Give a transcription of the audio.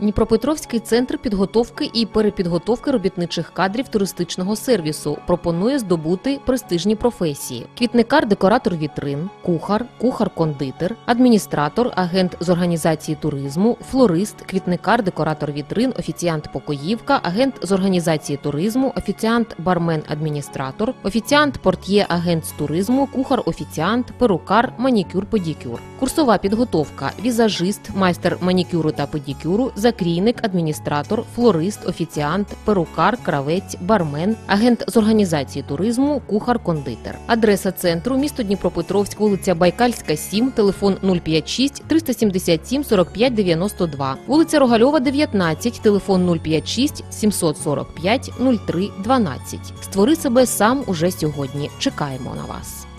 Дніпропетровський центр підготовки і перепідготовки робітничих кадрів туристичного сервісу пропонує здобути престижні професії: квітникар, декоратор вітрин, кухар, кухар-кондитер, адміністратор, агент з організації туризму, флорист, квітникар, декоратор вітрин, офіціант покоївка, агент з організації туризму, офіціант, бармен, адміністратор, офіціант, портьє, агент з туризму, кухар, офіціант, перукар, манікюр, педикюр. Курсова підготовка: візажист, майстер манікюру та педикюру, закрійник, адміністратор, флорист, офіціант, перукар, кравець, бармен, агент з організації туризму, кухар-кондитер. Адреса центру місто Дніпропетровськ, вулиця Байкальська, 7, телефон 056 377 45 92, вулиця Рогальова, 19, телефон 056 745 03 12. Створи себе сам уже сьогодні. Чекаємо на вас.